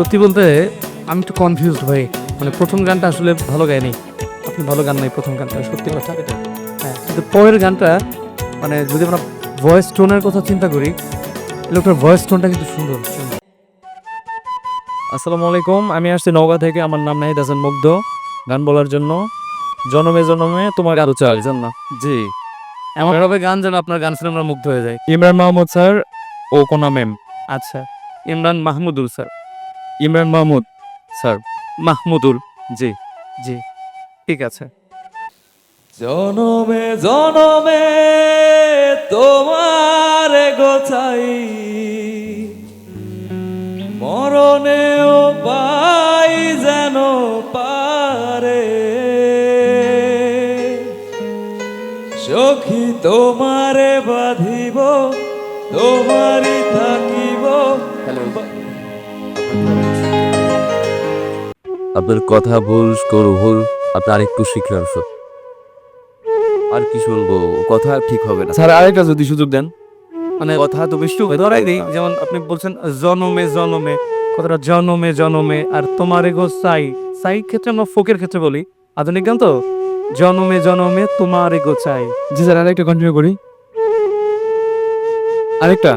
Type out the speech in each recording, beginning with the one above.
সত্যি বলতে আমি একটু কনফিউজড ভাই মানে প্রথম গানটা আসলে ভালো গায়নি আপনি ভালো গান নাই প্রথম গানটা সত্যি কথা। এটা হ্যাঁ কিন্তু পরের গানটা মানে যদি আমরা ভয়েস টোনের কথা চিন্তা করি লোকটার ভয়েস টোনটা কিন্তু সুন্দর আসসালামু আলাইকুম আমি আসছি নওগাঁ থেকে আমার নাম নাহিদ হাসান মুগ্ধ গান বলার জন্য। জনমে জনমে তোমার আরও চাল জন্য জি। এমন ভাবে গান যেন আপনার গান শুনে আমরা মুগ্ধ হয়ে যাই। ইমরান মাহমুদ স্যার ও কোনা ম্যাম আচ্ছা ইমরান মাহমুদুল স্যার। ইমরান মাহমুদ স্যার। মাহমুদুল জি। জি ঠিক আছে। জনমে জনমে তোমার গোছাই। মরণেও পাই যেন পারে। সখী তোমারে বাঁধিব তোমারই থাকিব আপনার কথা ভুল স্কোর ভুল আপনি আরেকটু শিখলেন সব আর কি শুনব? কথা ঠিক হবে না। স্যার আরেকটা যদি সুযোগ দেন। মানে কথা তো বেশি ধরাই দিই। যেমন আপনি বলছেন জনমে জনমে। কথাটা জনমে জনমে। আর তোমার গো সাই। সাই ক্ষেত্রে আমরা ফোকের ক্ষেত্রে বলি। আধুনিক গান তো? জনমে জনমে তোমার গো চাই। জি স্যার আরেকটা কন্টিনিউ করি। আরেকটা।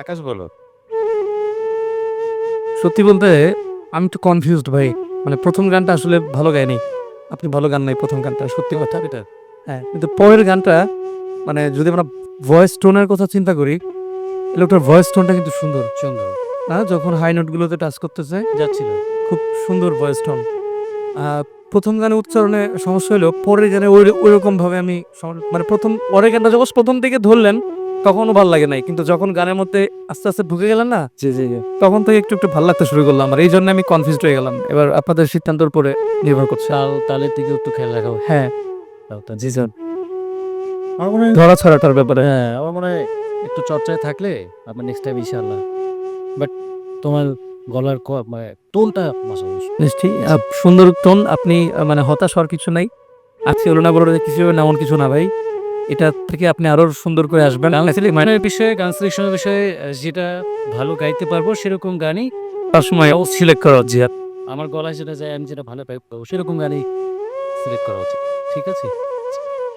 আকাশ বলো। সত্যি বলতে আমি একটু কনফিউজড ভাই। মানে প্রথম গানটা আসলে ভালো গায়নি। আপনি ভালো গান নাই প্রথম গানটা সত্যি কথা। এটা? হ্যাঁ কিন্তু পরের গানটা মানে যদি আমরা ভয়েস টোনের কথা চিন্তা করি লোকটার ভয়েস টোনটা কিন্তু সুন্দর। সুন্দর। হ্যাঁ যখন হাই নোটগুলোতে টাচ করতেছে যাচ্ছিল। খুব সুন্দর ভয়েস টোন প্রথম গানে উচ্চারণে সমস্যা হলেও পরের গানে ওই ওইরকমভাবে আমি মানে প্রথম পরের গানটা যখন প্রথম থেকে ধরলেন তখনও ভালো লাগে নাই। কিন্তু যখন গানের মধ্যে আস্তে আস্তে ঢুকে গেলেন না জি জি। তখন থেকে একটু একটু ভালো লাগতে শুরু করলাম। আর এই জন্য আমি কনফিউজ হয়ে গেলাম। এবার আপনাদের সিদ্ধান্তের উপরে নির্ভর করছে। তাল তালের দিকে একটু খেয়াল রাখো। হ্যাঁ। জি স্যার আমার মনে হয় ধরা ছড়াটার ব্যাপারে। হ্যাঁ আমার মনে হয় একটু চর্চায় থাকলে আপনার নেক্সট টাইম ইনশাআল্লাহ। বাট তোমার গলার মানে টোনটা মাসা নিশ্চয়ই। সুন্দর টোন। আপনি মানে হতাশ হওয়ার কিছু নাই। আজকে হলো না বলো কিছু না এমন কিছু না ভাই। এটা থেকে আপনি আরও সুন্দর করে আসবেন। গানের বিষয়ে, গান সিলেকশনের বিষয়ে যেটা ভালো গাইতে পারব সেরকম গানই তার সময় সিলেক্ট করা উচিত। আমার গলায় যেটা যায়, আমি যেটা ভালো পাই, সেরকম গানই সিলেক্ট করা উচিত। ঠিক আছে?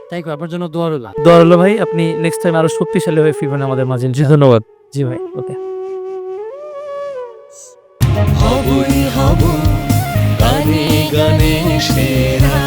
তাই আপনার জন্য দোয়া রইল। দোয়া হলো ভাই, আপনি নেক্সট টাইম আরও শক্তিশালী হয়ে ফিরবেন আমাদের মাঝে জি ধন্যবাদ। জি ভাই, ওকে। হবই হব, গানে গানে সেরা।